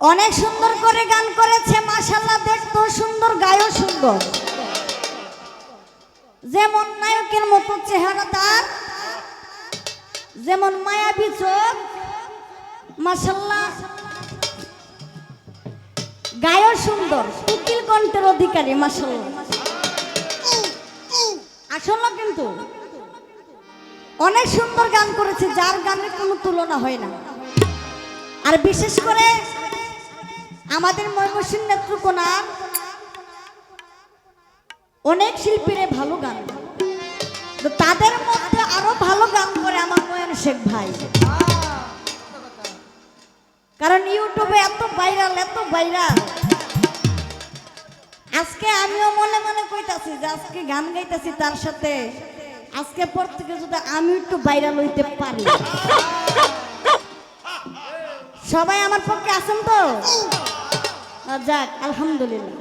অনেক সুন্দর করে গান করেছে মাশাল্লাহ দেখতো সুন্দর, গায়ও সুন্দর। যেমন নায়কের মতো চেহারা তার, যেমন মায়াবী চোখ মাশাল্লাহ গায়ও সুন্দর কুকিল কণ্ঠের অধিকারী মাশাল্লাহ আসল কিন্তু অনেক সুন্দর গান করেছে, যার গানের কোনো তুলনা হয় না। আর বিশেষ করে আমাদের ময়মনসিংহ নেত্রকোনার অনেক শিল্পীরা ভালো গান তো তাদের মধ্যে আরও ভালো গান করে আমার ময়ন শেখ ভাই। কারণ ইউটিউবে এত ভাইরাল এত ভাইরাল। আজকে আমিও মনে মনে কইতাছি যে আজকে গান গাইতাছি তার সাথে। আজকে পর থেকে যদি আমি একটু ভাইরাল হইতে পারি। সবাই আমার পক্ষে আছেন তো? যাক, আলহামদুলিল্লাহ।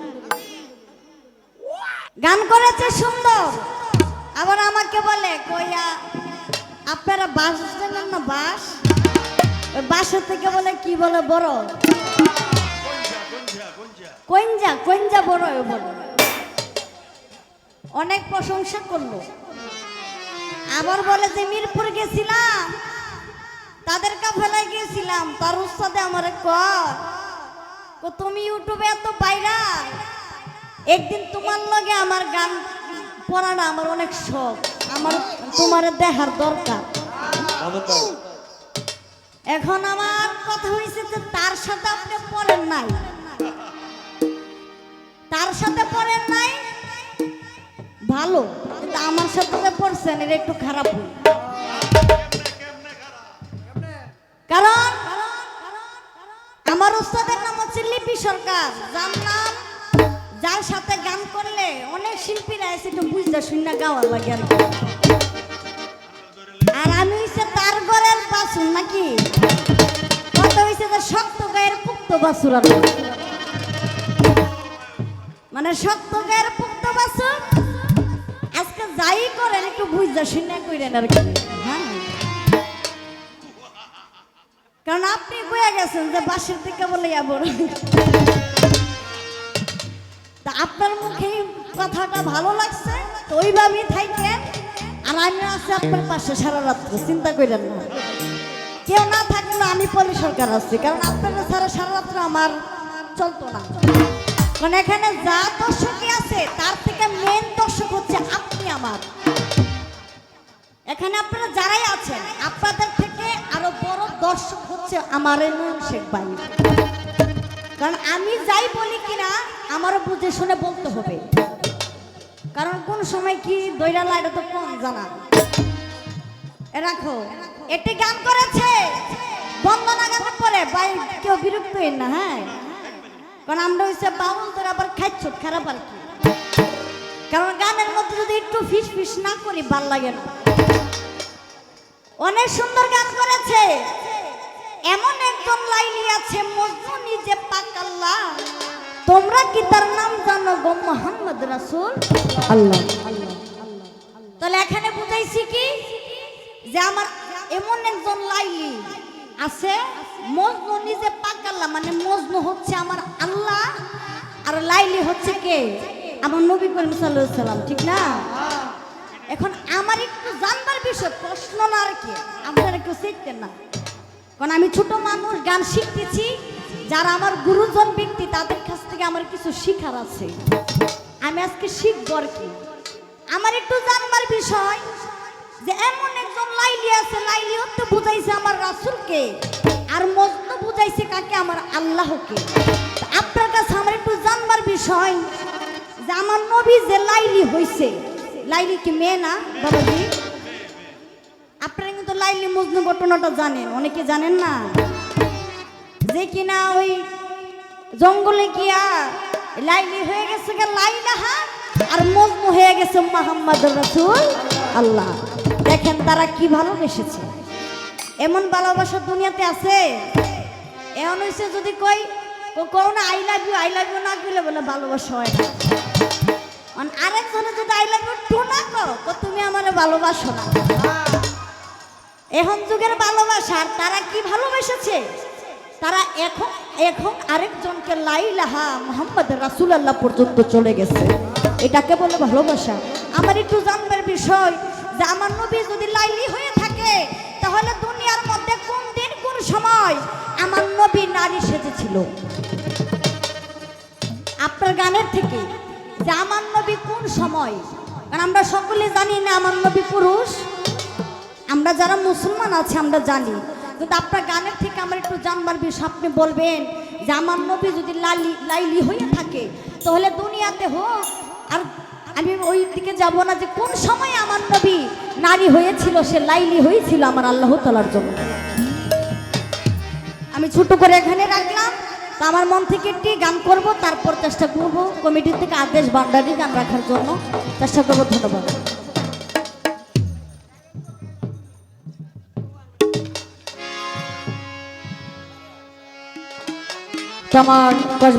গান করেছে সুন্দর। আবার আমাকে বলে, কইয়া, আপনারা বাস জানেন না বাস বাসের থেকে বলে, কি বলে বড়? কইঞ্জা কইঞ্জা বড় বলে। অনেক প্রশংসা করল। আবার বলে যে, মিরপুর গেছিলাম। তাদের কাফেলায় গিয়েছিলাম, তার উস্তাদে আমার কর তুমি ইউটিউবে এত বাইরা একদিন তোমার লগে আমার গান পড়ানো আমার অনেক শখ, আমার তোমার দেখার দরকার। এখন আমার কথা হয়েছে যে তার সাথে আপনি পড়েন নাই। তার সাথে পড়েন নাই? ভালো আমার সাথে পড়ছেন, এটা একটু খারাপ হই সরকার নাম, যার সাথে গান করলে অনেক শিল্পীরা এসে একটু বুঝতে শুনে গাওয়ার লাগে আর। আর আমি হইছে তার ঘরের বাসুর নাকি? কত হইছে যে শক্ত গায়ের পুক্ত বাসুর আর মানে শক্ত গায়ের পুক্ত বাসুর আজকে যাই করেন একটু বুঝতে শুনে কইরেন আর কি। কারণ আপনি কয়ে গেছেন যে বাসের দিকে বলে যাবর তা আপনার মুখে কথাটা ভালো লাগছে? তো ওইভাবেই থাকেন আর আমি আছি আপনার পাশে সারা রাত্র চিন্তা করেন না। কেউ না থাকলে আমি পলি সরকার আছি, কারণ আপনারা ছাড়া সারা রাত্র আমার চলতো না। কারণ এখানে যা দর্শকই আছে, তার থেকে মেন দর্শক হচ্ছে আপনি আমার। এখানে আপনারা যারাই আছেন, আপনাদের থেকে আরও বড় দর্শক হচ্ছে আমার নয়ন শেখ ভাই। কারণ আমি যাই বলি কিনা, আমারও বুঝে শুনে বলতে হবে। কারণ কোন সময় কি দৈরালা, এটা তো কম জানা। রাখো একটি গান করেছে। বন্দনা গানের পরে ভাই, কেউ বিরক্ত হইন না হ্যাঁ? কারণ আমরা হচ্ছে বাউল, তোর আবার খাইছ, খারাপ আর কি। কারণ গানের মধ্যে যদি একটু ফিস ফিস না করি, ভালো লাগে না। অনেক সুন্দর গান করেছে। এমন একজন লাইলি আছে মজনু নিজে পাকাল্লা তোমরা কি তার নাম জানো গো মোহাম্মদ রাসূল? আল্লাহ। তাহলে এখানে বুঝাইছি কি? যে আমার এমন একজন লাইলি আছে মজনু নিজে পাকাল্লা মানে মজনু হচ্ছে আমার আল্লাহ আর লাইলি হচ্ছে কে? আমার নবী করিম সাল্লাম ঠিক না? এখন আমার একটু জানবার বিষয়, প্রশ্ন না আর কি। আপনারা কেউ শিখতেন না। কারণ আমি ছোট মানুষ, গান শিখতেছি। যারা আমার গুরুজন ব্যক্তি, তাদের কাছ থেকে আমার কিছু শিখার আছে। আমি আজকে শিখব আর কি। আমার একটু জানবার বিষয় যে এমন একজন লাইলি আছে লাইলি হতে বুঝাইছে আমার রাসুলকে, আর মজনু বুঝাইছে কাকে? আমার আল্লাহকে। আপনার কাছে আমার একটু জানবার বিষয় যে আমার নবী যে লাইলি হইছে লাইলি কি মেয়ে না, বাবাজি? আপনারা কিন্তু লাইলি মজনু ঘটনাটা জানেন, অনেকে জানেন না? যে কিনা ওই জঙ্গলে গিয়া লাইলি হয়ে গেছে গে লাইলাহা, আর মজনু হয়ে গেছে মোহাম্মদ রসুল আল্লাহ। দেখেন তারা কি ভালোবেসেছে। এমন ভালোবাসা দুনিয়াতে আছে? এমন হয়েছে যদি কই কৌ না I love you I love you না কইলে বলে ভালোবাসা হয় না। মানে, আরেকজনে যদি আই লাভ টু না তো তুমি আমার ভালোবাসো না। এখন যুগের ভালোবাসার তারা কি ভালোবেসেছে? তারা এখন এখন আরেকজনকে লাইলাহা মোহাম্মদ রাসুলাল্লাহ পর্যন্ত চলে গেছে। এটাকে বলে ভালোবাসা। আমার একটু জানবার বিষয় যে আমার নবী যদি লাইলি হয়ে থাকে তাহলে দুনিয়ার মধ্যে কোন দিন কোন সময় আমার নবী নারী সেজেছিল? আপনার গানের থেকে। যে আমার নবী কোন সময়? কারণ আমরা সকলে জানি না আমার নবী পুরুষ। আমরা যারা মুসলমান আছে, আমরা জানি। কিন্তু আপনার গানের থেকে আমার একটু জানবার বিষয়, আপনি বলবেন যে আমার নবী যদি লালি লাইলি হয়ে থাকে, তাহলে দুনিয়াতে হোক। আর আমি ওই দিকে যাব না যে কোন সময় আমার নবী নারী হয়েছিল, সে লাইলি হয়েছিল আমার আল্লাহ তালার জন্য। আমি ছোট করে এখানে রাখলাম। তো আমার মন থেকে একটি গান করব, তারপর চেষ্টা করব কমিটি থেকে আদেশ বান্ডারি গান রাখার জন্য। চেষ্টা করব, ধন্যবাদ। তো আমার কসবা